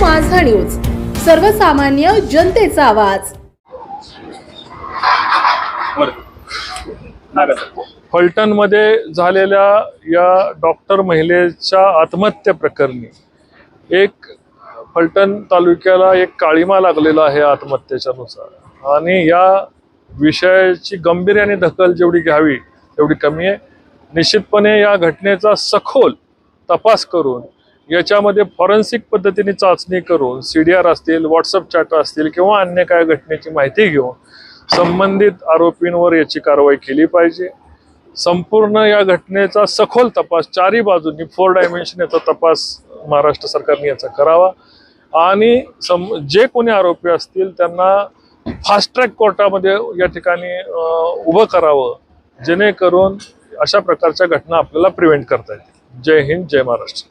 माझा न्यूज सर्वसामान्य जनतेचा आवाज. फलटणमध्ये झालेल्या या डॉक्टर महिलेच्या आत्महत्या प्रकरणी एक फलटण तालुक्याला एक काळीमा लागलेला आहे आत्महत्येच्या नुसार आणि या विषयाची गंभीर्याने दखल जेवढी घ्यावी तेवढी कमी आहे. निश्चितपणे या घटनेचा सखोल तपास करून याच्यामध्ये फॉरेन्सिक पद्धतीने चाचणी करून सी डी आर असतील व्हॉट्सअप चॅट असतील किंवा अन्य काय घटनेची माहिती घेऊन संबंधित आरोपींवर याची कारवाई केली पाहिजे. संपूर्ण या घटनेचा सखोल तपास चारी बाजूंनी फोर डायमेन्शन याचा तपास महाराष्ट्र सरकारने याचा करावा. आणि सम जे कोणी आरोपी असतील त्यांना फास्ट ट्रॅक कोर्टामध्ये या ठिकाणी उभं करावं. जेणेकरून अशा प्रकारच्या घटना आपल्याला प्रिव्हेंट करता येतील. जय हिंद जय महाराष्ट्र.